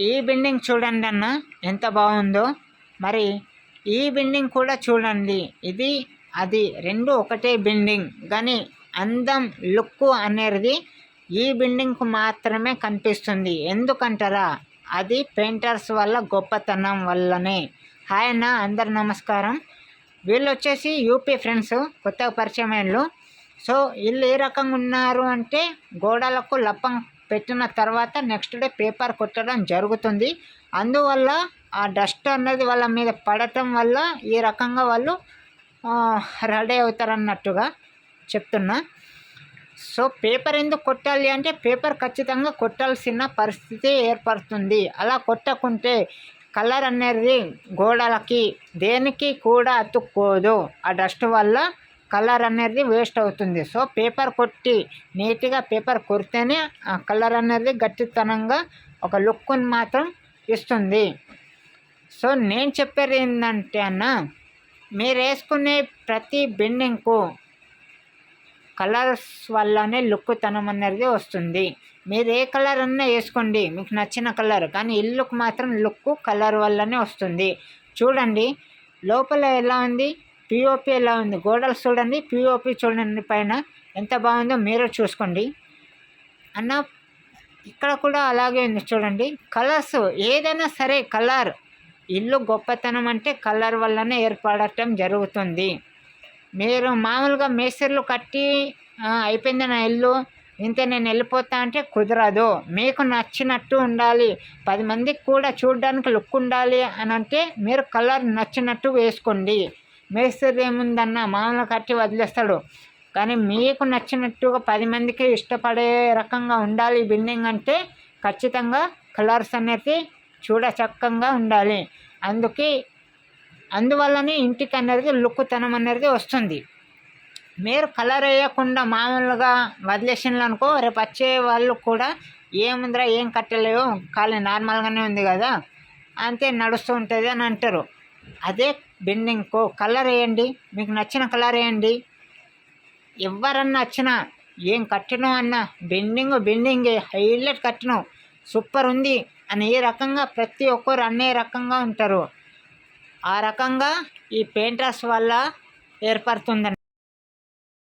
ఈ బిల్డింగ్ చూడండి అన్న ఎంత బాగుందో. మరి ఈ బిల్డింగ్ కూడా చూడండి ఇది అది రెండు ఒకటే బిల్డింగ్. కానీ అందం లుక్ అనేది ఈ బిల్డింగ్కు మాత్రమే కనిపిస్తుంది. ఎందుకంటారా? అది పెయింటర్స్ వల్ల గొప్పతనం వల్లనే. హాయ్ అన్న అందరు నమస్కారం. వీళ్ళు వచ్చేసి యూపీ ఫ్రెండ్స్ కొత్త పరిచయం సో వీళ్ళు ఏ రకంగా ఉన్నారు అంటే గోడలకు లప్పం పెట్టిన తర్వాత నెక్స్ట్ డే పేపర్ కొట్టడం జరుగుతుంది. అందువల్ల ఆ డస్ట్ అన్నది వాళ్ళ మీద పడటం వల్ల ఈ రకంగా వాళ్ళు రెడీ అవుతారన్నట్టుగా చెప్తున్నా. సో పేపర్ ఎందుకు కొట్టాలి అంటే పేపర్ ఖచ్చితంగా కొట్టాల్సిన పరిస్థితి ఏర్పడుతుంది. అలా కొట్టకుంటే కలర్ అనేది గోడలకి దేనికి కూడా అతుక్కోదు. ఆ డస్ట్ వల్ల కలర్ అనేది వేస్ట్ అవుతుంది. సో పేపర్ కొట్టి నీట్గా పేపర్ కొడితేనే ఆ కలర్ అనేది గట్టితనంగా ఒక లుక్ని మాత్రం ఇస్తుంది. సో నేను చెప్పేది ఏంటంటే అన్న మీరు వేసుకునే ప్రతి బెండింగ్కు కలర్స్ వల్లనే లుక్తనం అనేది వస్తుంది. మీరు ఏ కలర్ అన్నా వేసుకోండి మీకు నచ్చిన కలర్. కానీ ఇల్లుకు మాత్రం లుక్ కలర్ వల్లనే వస్తుంది. చూడండి లోపల ఎలా ఉంది? పిఓపి ఎలా ఉంది? గోడలు చూడండి. పిఓపి చూడండి పైన. ఎంత బాగుందో మీరు చూసుకోండి. అన్న ఇక్కడ కూడా అలాగే ఉంది చూడండి. కలర్స్ ఏదైనా సరే కలర్ ఇల్లు గొప్పతనం అంటే కలర్ వల్లనే ఏర్పడటం జరుగుతుంది. మీరు మామూలుగా మేస్త్రీలు కట్టి అయిపోయింది నా ఇల్లు. ఇంతే నేను వెళ్ళిపోతా అంటే కుదరదు. మీకు నచ్చినట్టు ఉండాలి. పది మందికి కూడా చూడడానికి లుక్ ఉండాలి అని అంటే మీరు కలర్ నచ్చినట్టు వేసుకోండి. మేస్త్రి ఏముందన్న మామూలుగా కట్టి వదిలేస్తాడు. కానీ మీకు నచ్చినట్టుగా పది మందికి ఇష్టపడే రకంగా ఉండాలి బిల్డింగ్ అంటే ఖచ్చితంగా కలర్స్ అనేది చూడచక్కంగా ఉండాలి. అందుకే అందువల్లనే ఇంటికి అనేది లుక్కుతనం అనేది వస్తుంది. మీరు కలర్ వేయకుండా మామూలుగా వదిలేసినారు అనుకో రేపు వచ్చే వాళ్ళు కూడా ఏముందిరా ఏం కట్టలేవు ఖాళీ నార్మల్గానే ఉంది కదా అంతే నడుస్తూ ఉంటుంది అని అంటారు. అదే బెండింగ్కు కలర్ వేయండి. మీకు నచ్చిన కలర్ వేయండి. ఎవరన్నా వచ్చినా ఏం కట్టినో అన్న బెండింగ్ బెండింగ్. హైలైట్ కట్టినో. సూపర్ ఉంది అని ఏ రకంగా ప్రతి ఒక్కరు అనే రకంగా ఉంటారు. ఆ రకంగా ఈ పెయింటర్స్ వల్ల ఏర్పడుతుందండి